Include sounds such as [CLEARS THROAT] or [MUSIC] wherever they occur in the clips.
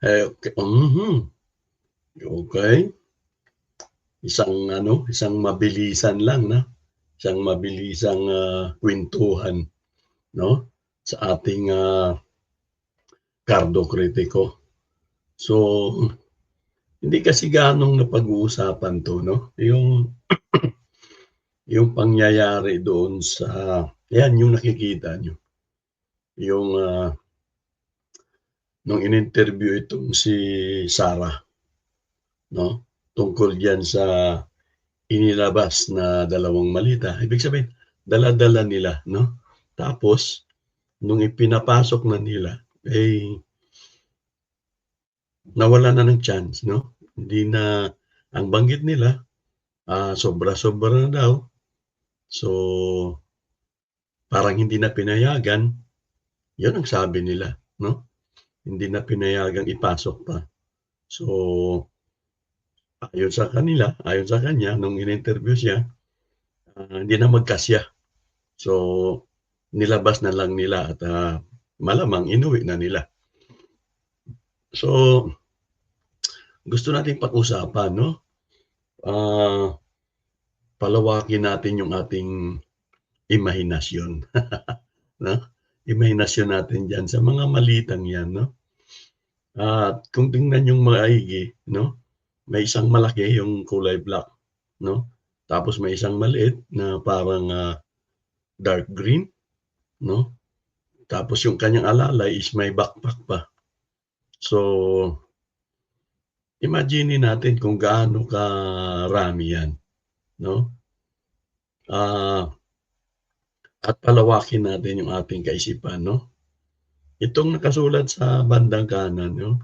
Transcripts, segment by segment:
Eh, oke mhm. Okey. Isang ano, isang mabilisan lang 'no, isang mabilisang, ah, kwentuhan 'no, sa ating, ah, kardo kritiko. So, hindi kasi gaanong napag-uusapan 'to 'no, yung [CLEARS THROAT] yung pangyayari doon sa 'yan yung nakikita niyo. Yung, ah nung in-interview itong si Sarah 'no, tungkol diyan sa inilabas na dalawang malita. Ibig sabihin dala-dala nila 'no, tapos nung ipinapasok na nila, eh nawalan na ng chance 'no, hindi na ang banggit nila, ah, sobra-sobra na daw. So, parang hindi na pinayagan, 'yun ang sabi nila 'no, hindi na pinayagang ipasok pa. So, ayon sa kanila, ayon sa kanya nung in-interview siya, ah, hindi na magkasya. So, nilabas na lang nila at, ah, malamang inuwi na nila. So, gusto nating pag-usapan 'no, ah, palawakin natin yung ating imahinasyon [LAUGHS] 'no, imahinasyon natin diyan sa mga malitang 'yan 'no. At kung tingnan niyong maigi 'no, may isang malaki yung kulay black 'no, tapos may isang maliit na parang, ah, dark green 'no, tapos yung kanyang alalay is may backpack pa. So, imaginin natin kung gaano karami 'yan 'no. Ah, at palawakin natin yung ating kaisipan 'no. Itong nakasulat sa bandang kanan 'no,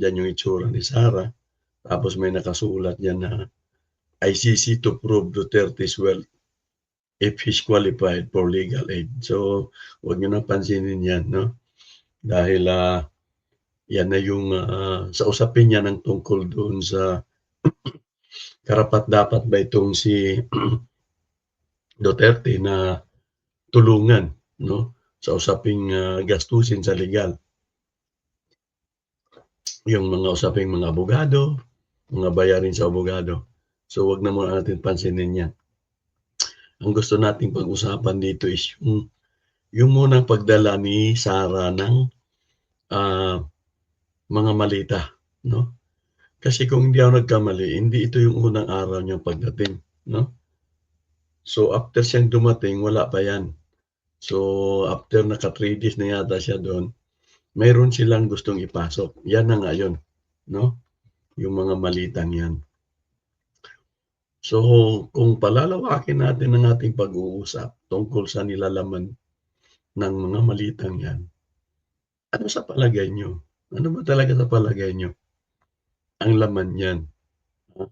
diyan yung itsura ni Sarah, tapos may nakasulat diyan na, "ICC to prove Duterte's wealth if he's qualified for legal aid." So, wag niyo ng pansinin 'yan 'no, dahil, ah, 'yan na yung, ah, sa usapin niya ng tungkol doon sa [CLEARS THROAT] karapat-dapat ba itong si [CLEARS THROAT] Duterte na tulungan 'no, sa usaping, ah, gastusin sa legal. Yung mga usaping mga abogado, mga bayarin sa abogado. So, wag na muna natin pansinin 'yan. Ang gusto nating pag-usapan dito is yung yung munang pagdala ni Sarah ng, ah, mga malita 'no. Kasi kung hindi ako nagkamali, hindi ito yung unang araw niyang pagdating 'no. So, after siyang dumating wala pa 'yan. So, after naka 3 days na yata siya do'n, mayroon silang gustong ipasok. 'Yan na nga 'yun 'no, yung mga malitang 'yan. So, kung palalawakin natin ang ating pag-uusap tungkol sa nilalaman ng mga malitang 'yan, ano sa palagay niyo? Ano ba talaga sa palagay niyo ang laman? Ah.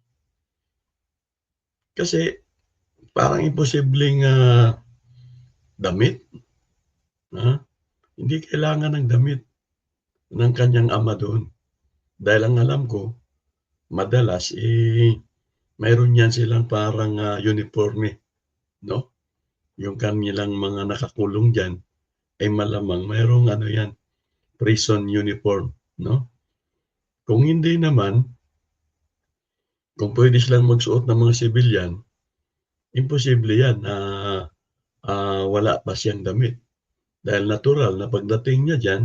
Kasi parang imposibleng, ah, damit, ah, hindi kailangan ng damit ng kanyang ama do'n. Dahil ang alam ko, madalas, eh, mayroon 'yan silang parang, ah, uniporme 'no, yung kanilang mga nakakulong diyan, ay malamang mayroong ano 'yan, prison uniform 'no. Kung hindi naman kung puwede silang magsuot ng mga sibilyan, imposible 'yan na, ah, wala pa siyang damit. Dahil natural na pagdating niya diyan,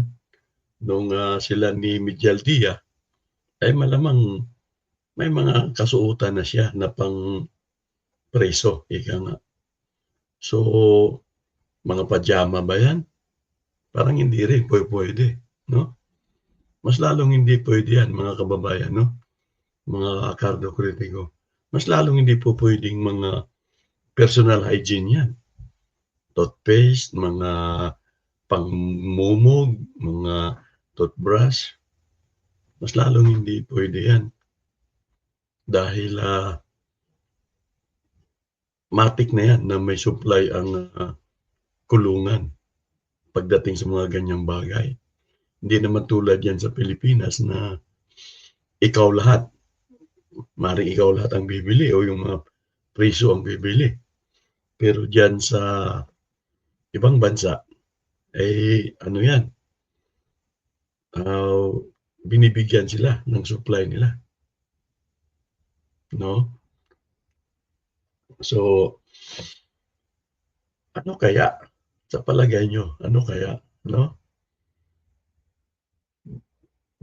nung, ah, sila ni Miguel-Dia, ay malamang may mga kasuotan na siya na pang-preso, ika nga. So, mga pajama ba 'yan? Parang hindi rin pu-puwede 'no. Mas lalong hindi puwede 'yan mga kababayan 'no, mga kardo kritiko. Mas lalong hindi pupuwedeng mga personal hygiene 'yan. Toothpaste, mga pangmumog, mga toothbrush, mas lalong hindi puwede 'yan. Dahil, ah matik na 'yan na may supply ang, ah, kulungan pagdating sa mga ganyang bagay. Hindi naman tulad 'yan sa Pilipinas na ikaw lahat, maaaring ikaw lahat ang bibili o yung mga preso ang bibili. Pero diyan sa ibang bansa, eh, ano yan, ah, binibigyan sila ng supply nila. No? So, ano kaya sa palagay niyo, ano kaya, no?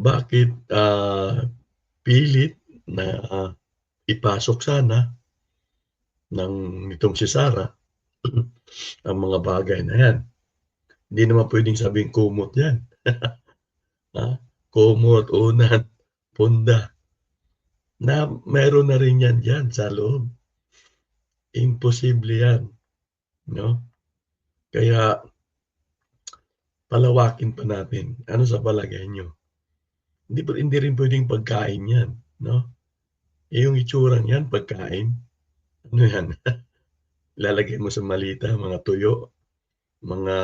Bakit, ah, pilit na ipasok sana ng nitong si Sarah [CLEARS THROAT] ang mga bagay na yan. Hindi naman pwedeng sabing kumot yan. [LAUGHS] Ha? Kumot, unan, punda, na meron na rin yan diyan sa loob. Imposible yan, no? Kaya palawakin pa natin. Ano sa palagay niyo? Hindi hindi rin pwedeng pagkain yan, no? Eh, yung itsurang yan pagkain, ano yan, [LAUGHS] ilalagay mo sa malita, mga tuyo, mga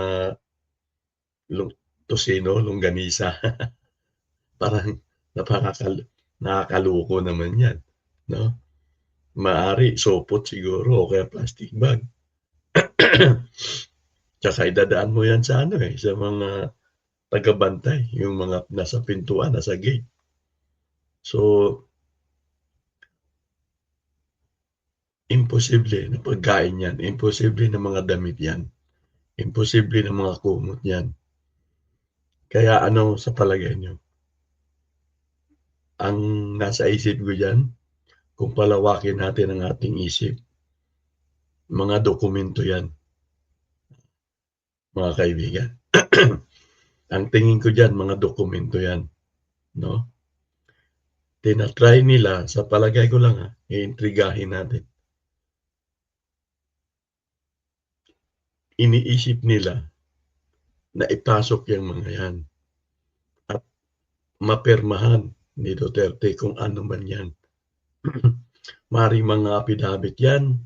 lu tocino, longganisa. [LAUGHS] Parang napakakal nakakaloko naman yan, no? Maaari sopot siguro o kaya plastic bag. [CLEARS THROAT] Tsaka idadaan mo yan sa ano, eh, sa mga tagabantay, yung mga nasa pintuan, nasa gate. So imposible na pagkain yan, imposible na mga damit yan, imposible na mga kumot yan. Kaya ano sa palagay niyo? Ang nasa isip ko diyan, kung palawakin natin ang ating isip, mga dokumento yan. Mga kaibigan. [CLEARS THROAT] ang tingin ko diyan, mga dokumento yan. No? Tina-try nila, sa palagay ko lang ha, iintrigahin natin. Iniisip nila na ipasok yung mga yan at mapirmahan ni Duterte kung ano man yan. [CLEARS THROAT] Maring mga apidabit yan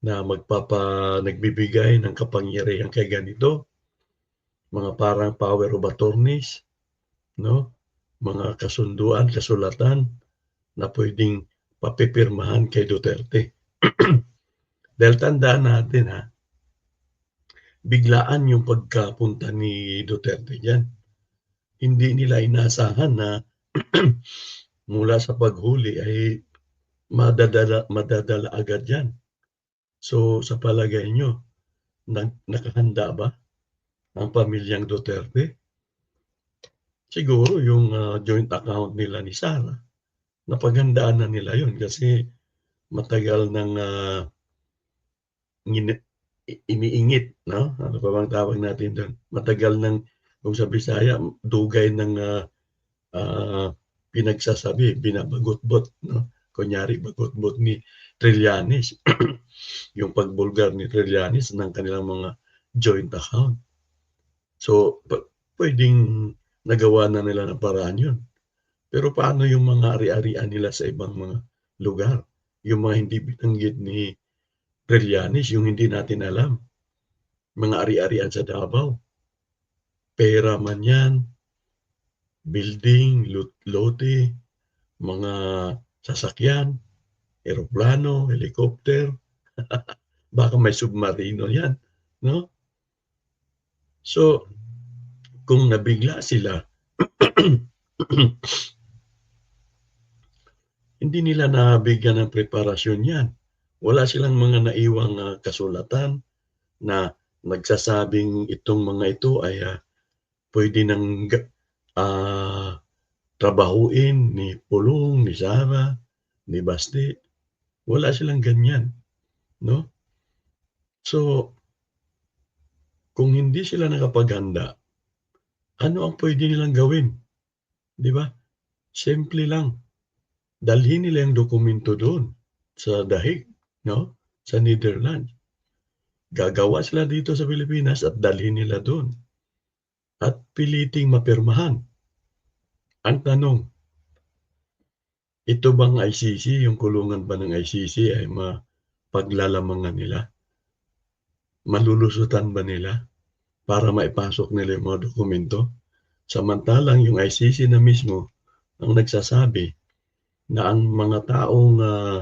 na magpapa nagbibigay ng kapangyarihan kay ganito. Mga parang power of attorneys no? Mga kasunduan kasulatan na pwedeng papipirmahan kay Duterte. [CLEARS THROAT] Dahil tandaan natin ha biglaan yung pagkapunta ni Duterte diyan. Hindi nila inasahan na [CLEARS THROAT] mula sa paghuli ay madadala, madadala agad yan. So sa palagay nyo, nakahanda ba ang pamilyang Duterte? Siguro yung uh, joint account nila ni Sara, napaghandaan na nila yon kasi matagal nang uh, iniingit, no? Ano pa bang tawag natin doon? Matagal nang kung sa Bisaya, dugay ng uh, uh, pinagsasabi, binabagot-bot, no? Kunyari, bagot-bot ni Trillanes. [CLEARS THROAT] yung pagbulgar ni Trillanes ng kanilang mga joint account. So, pwedeng nagawa na nila ng paraan yun. Pero paano yung mga ari-arian nila sa ibang mga lugar? Yung mga hindi binanggit ni Trillanes, yung hindi natin alam. Mga ari-arian sa Davao. Pera man yan, building, lote, mga sasakyan, eroplano, helicopter, [LAUGHS] baka may submarino yan, no? So, kung nabigla sila, [CLEARS THROAT] hindi nila nabigyan ng preparasyon yan wala silang mga naiwang uh, kasulatan na nagsasabing itong mga ito ay uh, pwede nang uh, trabahuin ni Pulong, ni Sara, ni Basti. Wala silang ganyan. No? So, kung hindi sila nakapaghanda, ano ang pwede nilang gawin? Di ba? Simple lang. Dalhin nila yung dokumento doon sa dahig no? sa Netherlands. Gagawa sila dito sa Pilipinas at dalhin nila doon. At piliting mapirmahan. Ang tanong, ito bang ICC, yung kulungan ba ng ICC ay mapaglalamangan nila? Malulusutan ba nila para maipasok nila yung mga dokumento? Samantalang yung ICC na mismo ang nagsasabi na ang mga taong uh,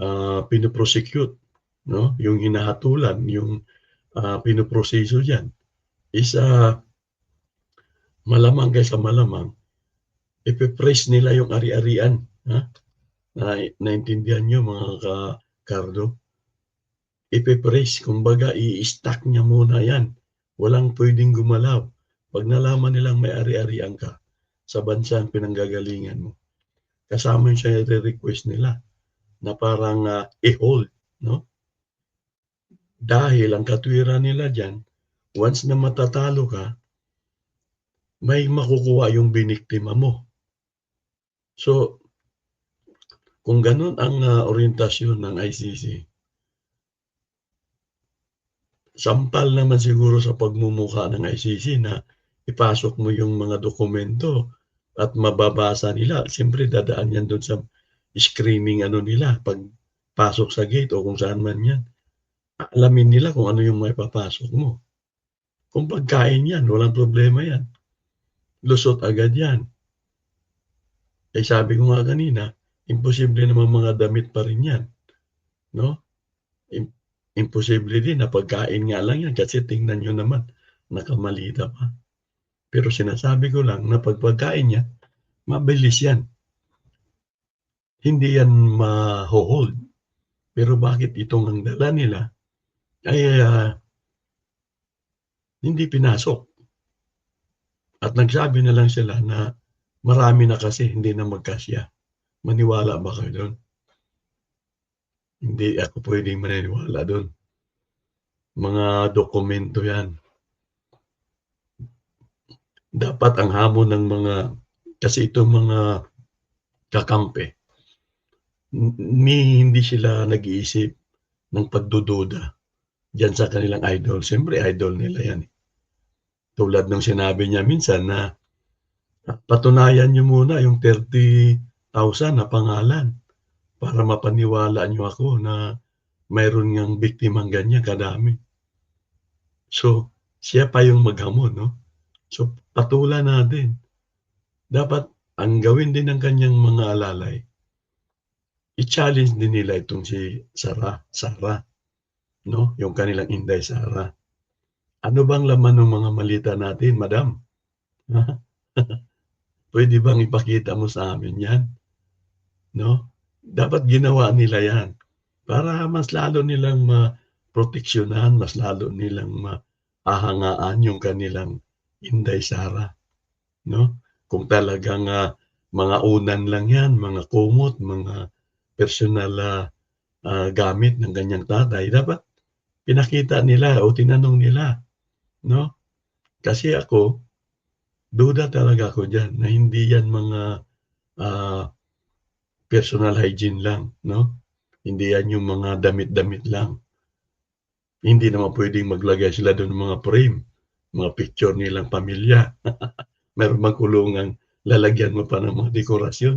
uh, pinoprosecute, no? yung hinahatulan, yung ah, pinoproseso diyan is, ah malamang kaysa malamang ipe-press nila yung ari-arian, ha? Nai naintindihan niyo mga ka-Cardo? Ipe-press kumbaga i-stack niya muna 'yan, walang puwedeng gumalaw. 'Pag nalaman nilang may ari-arian ka sa bansang pinanggagalingan mo, kasama yun sa ire-request nila na parang, ah, i-hold, 'no? Dahil ang katwiran nila diyan, once na matatalo ka may makukuha yung biniktima mo. So kung gano'n ang, ah, oryentasyon ng ICC sampal naman siguro sa pagmumukha ng ICC na ipasok mo yung mga dokumento at mababasa nila. Siyempre dadaan yan do'n sa screening ano nila pagpasok sa gate o kung saan man 'yan. Aalamin nila kung ano yung maipapasok mo. Kung pagkain 'yan, walang problema 'yan. Lusot agad 'yan. Eh, sabi ko nga kanina, imposible namang mga damit pa rin 'yan, 'no? Im imposible din na pagkain nga lang 'yan kasi tingnan niyo naman nakamalita pa. Pero sinasabi ko lang na 'pag pagkain niya, mabilis 'yan. Hindi 'yan maho-hold. Pero bakit itong ang dala nila ay, ah hindi pinasok. At nagsabi na lang sila na marami na kasi hindi na magkasya. Maniwala ba kayo do'n? Hindi ako puwedeng maniniwala do'n. Mga dokumento 'yan. Dapat ang hamon ng mga kasi itong mga kakampi ni hindi sila nag-iisip ng pagdududa diyan sa kanilang idol. Siyempre idol nila 'yan, eh. Tulad nung sinabi niya minsan na, "Patunayan niyo muna yung 30,000 na pangalan para mapaniwala niyo ako na mayroon ngang biktimang ganyan kadami." So, siya pa yung maghamon, 'no? So, patulan natin. Dapat ang gawin din ng kanyang mga alalay, i-challenge din nila itong si Sara Sara, 'no, yung kanilang Inday Sara. "Ano bang laman ng mga malita natin, madam? Ha? [LAUGHS] Puwede bang ipakita mo sa amin 'yan?" 'No? Dapat ginawa nila 'yan para mas lalo nilang maproteksyonan, mas lalo nilang mahahangaan yung kanilang Inday Sara, 'no? Kung talagang, ah, mga unan lang 'yan, mga kumot, mga personal, ah, ah, gamit ng kanyang tatay, dapat pinakita nila o tinanong nila, 'no? Kasi ako, duda talaga ako diyan na hindi 'yan mga, ah, personal hygiene lang, 'no? Hindi 'yan yung mga damit-damit lang. Hindi naman puwedeng maglagay sila do'n ng mga frame, mga picture nilang pamilya. [LAUGHS] Meron bang lalagyan mo pa ng mga dekorasyon?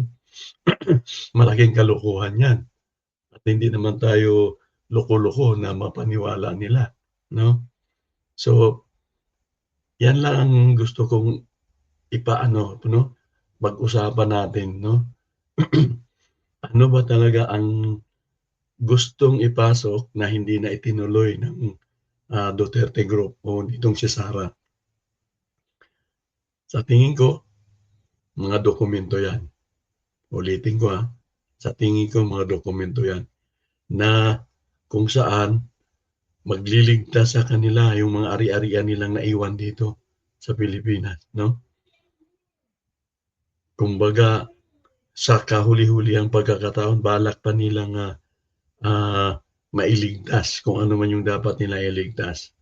[CLEARS THROAT] Malaking kalokohan 'yan. At hindi naman tayo loko-loko na mapaniwala nila, 'no? So, 'yan lang ang gusto kong ipaano, 'no, pag-usapan natin, 'no? [CLEARS THROAT] Ano ba talaga ang gustong ipasok na hindi na itinuloy ng, ah, Duterte Group o nitong si Sara? Sa tingin ko, mga dokumento 'yan. Ulitin ko, ah, sa tingin ko mga dokumento 'yan na kung saan magliligtas sa kanila yung mga ari-arian nilang naiwan dito sa Pilipinas, 'no? Kumbaga, sa kahuli-hulihang pagkakataon balak pa nilang, ah, ah, mailigtas kung ano man yung dapat nila iligtas.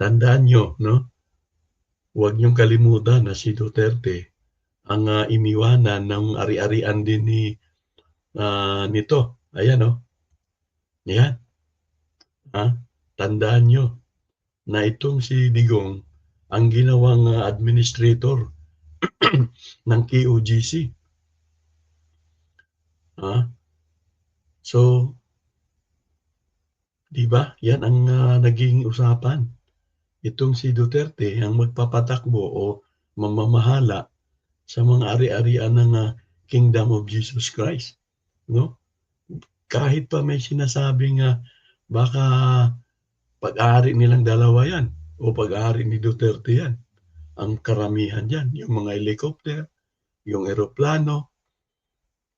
Tandaan niyo, 'no? Huwag niyong kalimutan na si Duterte ang, ah, iniwanan ng ari-arian din ni, ah, nito, ayan, oh. 'Yan. Ah, tandaan niyo na itong si Digong ang ginawang, ah, administrator [CLEARS THROAT] ng KOGC. Ah. So 'di ba, 'yan ang, ah, naging usapan. Itong si Duterte ang magpapatakbo o mamamahala sa mga ari-arian ng, ah, Kingdom of Jesus Christ, 'no? Kahit pa may sinasabing, ah, baka pag-aari nilang dalawa yan o pag-aari ni Duterte yan. Ang karamihan dyan, yung mga helicopter, yung eroplano,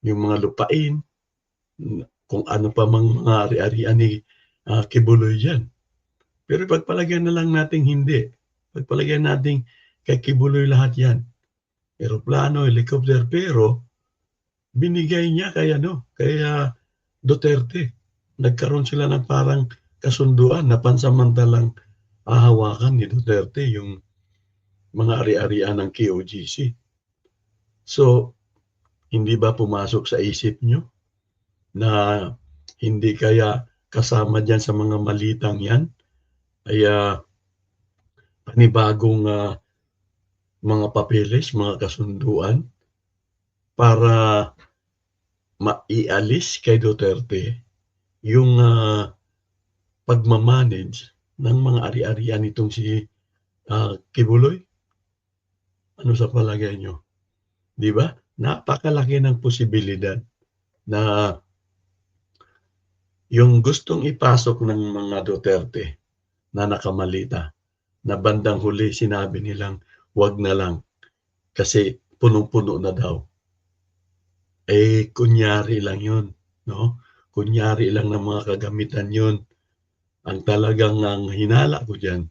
yung mga lupain, kung ano pa mang mga ari-arian ni uh, Kibuloy dyan. Pero pagpalagyan na lang natin hindi. Pagpalagyan natin kay Kibuloy lahat yan. Eroplano, helicopter, pero binigay niya kay ano, kay uh, Duterte. Nagkaroon sila ng parang kasunduan na pansamantalang ahawakan ni Duterte yung mga ari-arian ng KOGC. So, hindi ba pumasok sa isip nyo na hindi kaya kasama dyan sa mga malitang yan ay uh, panibagong uh, mga papeles, mga kasunduan para maialis kay Duterte yung uh, pagmamanage ng mga ari-arian nitong si uh, Kibuloy? Ano sa palagay nyo? Di ba? Napakalaki ng posibilidad na yung gustong ipasok ng mga Duterte na nakamalita na bandang huli sinabi nilang wag na lang kasi punong-puno na daw. Eh, kunyari lang yun. No? Kunyari lang ng mga kagamitan yun. Ang talagang ang hinala ko dyan,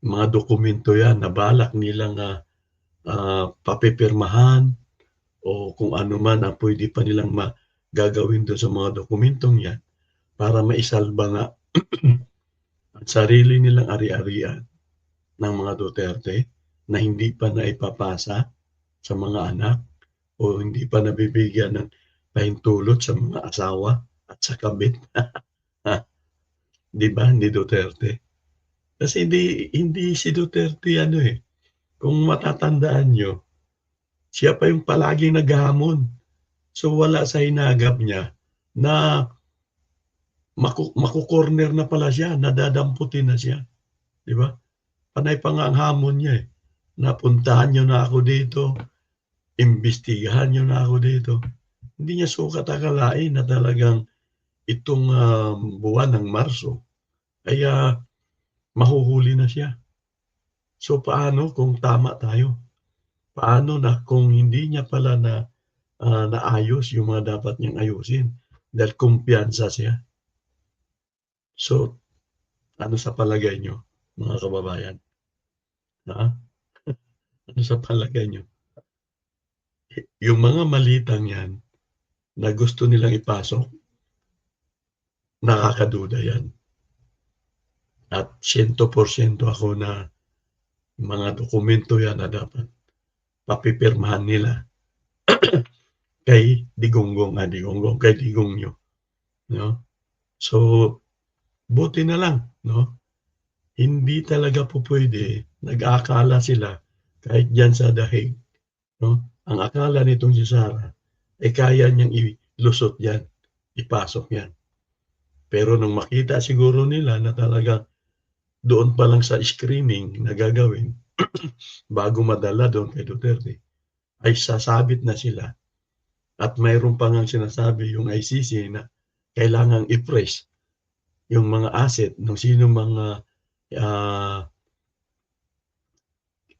mga dokumento yan na balak nilang uh, uh, papipirmahan o kung ano man ang pwede pa nilang magagawin doon sa mga dokumentong yan para maisalba nga [CLEARS THROAT] ang sarili nilang ari-arian ng mga Duterte na hindi pa na ipapasa sa mga anak o hindi pa nabibigyan ng pahintulot sa mga asawa at sa kabit. [LAUGHS] Di ba? Hindi Duterte. Kasi hindi, hindi si Duterte ano eh. Kung matatandaan nyo, siya pa yung palaging naghamon. So wala sa hinagap niya na maku, makukorner na pala siya, nadadamputin na siya. Di ba? Panay pa nga ang hamon niya eh. Napuntahan niyo na ako dito, imbestigahan niyo na ako dito. Hindi niya sukat akalain na talagang itong uh, buwan ng Marso ay uh, mahuhuli na siya. So paano kung tama tayo? Paano na kung hindi niya pala na uh, naayos yung mga dapat niyang ayusin dahil kumpiyansa siya? So, ano sa palagay nyo, mga kababayan? Ha? Ano sa palagay nyo? Yung mga malitang yan na gusto nilang ipasok, nakakaduda yan. At 100% ako na mga dokumento yan na dapat papipirmahan nila [CLEARS THROAT] kay Digonggong, ah, Digonggong, kay Digong nyo. No? So, buti na lang, no? Hindi talaga po pwede, nag-aakala sila, kahit dyan sa dahig, no? Ang akala nitong si Sarah, ay kaya niyang ilusot yan, ipasok yan. Pero nung makita siguro nila na talaga doon pa lang sa screening na gagawin, [CLEARS THROAT] bago madala doon kay Duterte, ay sasabit na sila. At mayroon pa nga sinasabi yung ICC na kailangang i-press yung mga asset ng sino mga uh,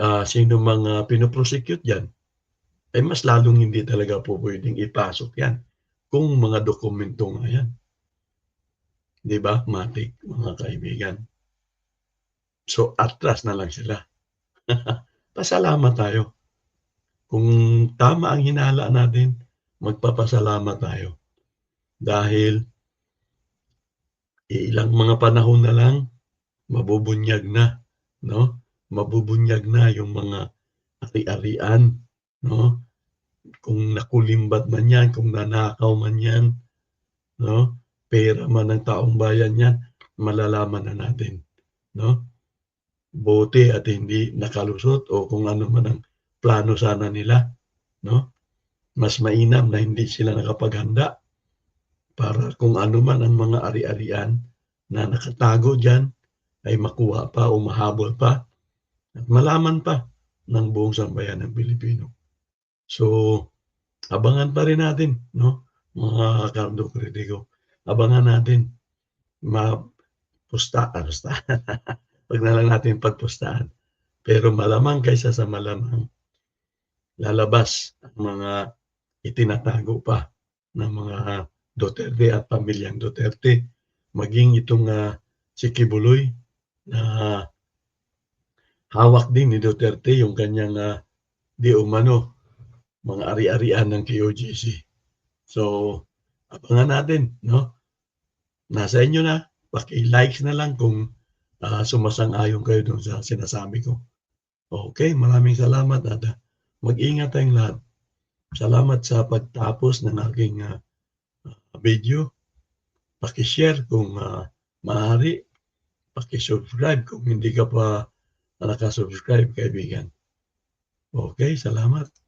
uh, sino mga pinoprosecute yan, ay mas lalong hindi talaga po pwedeng ipasok yan kung mga dokumento nga yan. Di ba, Matik, mga kaibigan? So, atras na lang sila. [LAUGHS] Pasalamat tayo. Kung tama ang hinala natin, magpapasalamat tayo. Dahil ilang mga panahon na lang, mabubunyag na, no? Mabubunyag na yung mga ari-arian, no? Kung nakulimbat man yan, kung nanakaw man yan, no? Pera man ng taong bayan yan, malalaman na natin, no? Buti at hindi nakalusot o kung ano man ang plano sana nila, no? Mas mainam na hindi sila nakapaghanda para kung ano man ang mga ari-arian na nakatago dyan ay makuha pa o mahabol pa at malaman pa ng buong sambayan ng Pilipino. So, abangan pa rin natin, no? Mga kardo kritiko. Abangan natin. Ma pusta [LAUGHS] ah, pustahan. Wag na lang natin pagpustahan. Pero malamang kaysa sa malamang, lalabas ang mga itinatago pa ng mga Duterte at pamilyang Duterte. Maging itong uh, si Kibuloy na hawak din ni Duterte yung kanyang uh, di umano mga ari-arian ng KOGC. So, abangan natin, no? Nasa inyo na, paki-likes na lang kung uh, sumasang-ayon kayo dun sa sinasabi ko. Okay, maraming salamat at uh, mag-ingat tayong lahat. Salamat sa pagtapos ng aking uh, video. Paki-share kung uh, maaari. Paki-subscribe kung hindi ka pa nakasubscribe, kaibigan. Okay, salamat.